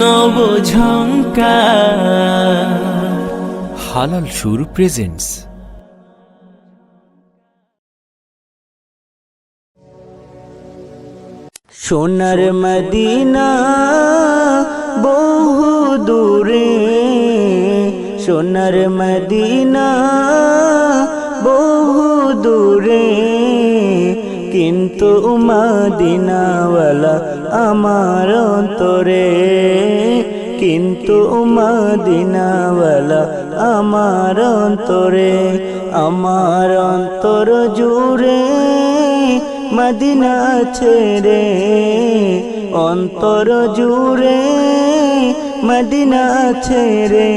নব ঝঙ্কার হালাল সুর প্রেজেন্টস সোনার মদিনা বহু দূরে সোনার মদিনা বহু দূরে। কিন্তু মদিনাওয়ালা আমার অন্তরে। কিন্তু মদিনাওয়ালা আমার অন্তরে। আমার অন্তর জুড়ে মদিনা ছেড়ে। অন্তর জুড়ে মদিনা ছেড়ে।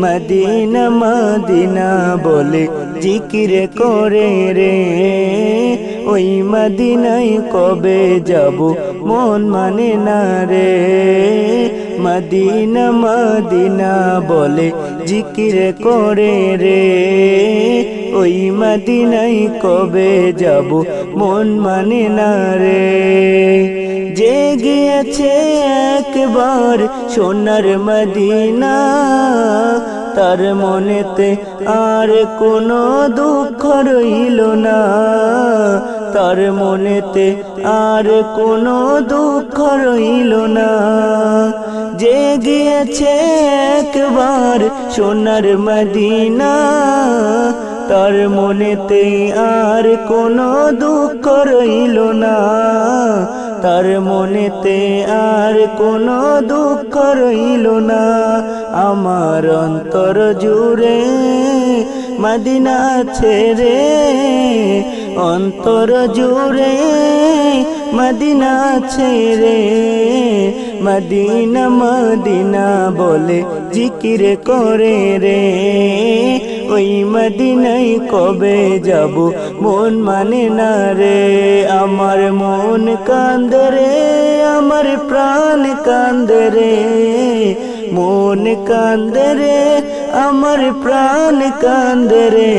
মদিনা মদিনা বলে জিকিরে করে রে। ওই মদিনায় কবে যাব মন মানে না রে। মদিনা মদিনা বলে জিকিরে করে রে। ওই মদিনায় কবে যাব মন মানে না রে। যে গিয়েছে একবার সোনার মদিনা। তার মনেতে আর কোনো দুঃখ রইল না। তার মনেতে আর কোনো দুঃখ রইল না। যে গিয়েছে একবার সোনার মদিনা। তার মনেতে আর কোনো দুঃখ রইল না। তার মনেতে আর কোনো দুঃখ রইল না। আমার অন্তর জুড়ে মদিনা ছেড়ে অন্তর জুড়ে মদিনা ছেড়ে মদিনা মদিনা বলে জিকির করে রে। ওই মদিনাই কবে যাব? মন মানে না রে, আমার মন কান্দে রে, আমার প্রাণ কান্দে রে। মন কান্দে রে, আমার প্রাণ কান্দে রে।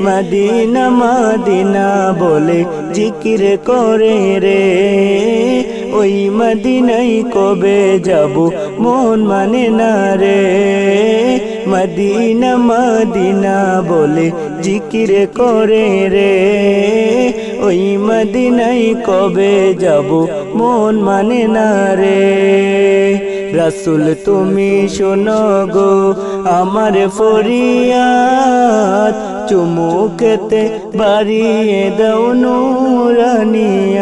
মদিনা মদিনা বলে জিকির করে রে। ওই মদিনাই কবে যাব? মন মানে না রে। মদিনা মদিনা বলে জিকির করে রে। ওই মদিনাই কবে যাব? মন মানে না রে। রাসুল তুমি শোনো গো, আমার ফরিয়াদ চুমুকেতে বাড়িয়ে দাও নুরানিয়া।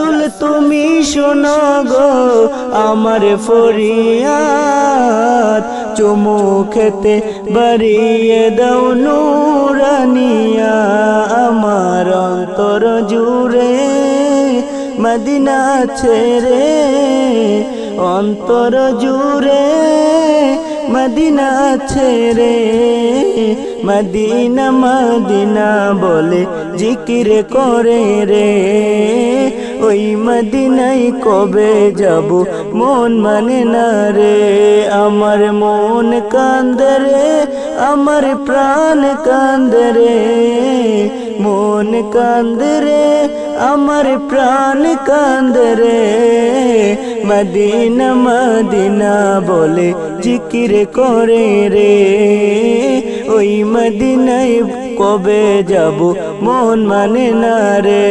রাসুল তুমি শোনো গো, আমার ফরিয়াদ। চুমুকেতে বাড়িয়ে দাও নুরানিয়া, আমার অন্তর জুড়ে মদিনা ছেড়ে। অন্তর জুড়ে মদিনা ছেড়ে। মদিনা মদিনা বলে জিকির করে রে। ওই মদিনাই কবে যাব? মন মানে না রে, আমার মন কান্দে রে, আমার প্রাণ কান্দে রে। মন কান্দে রে, আমার প্রাণ কান্দে রে। মদিনা মদিনা বলে জিকির করে রে। ওই মদিনায় কবে যাব? মন মানে না রে।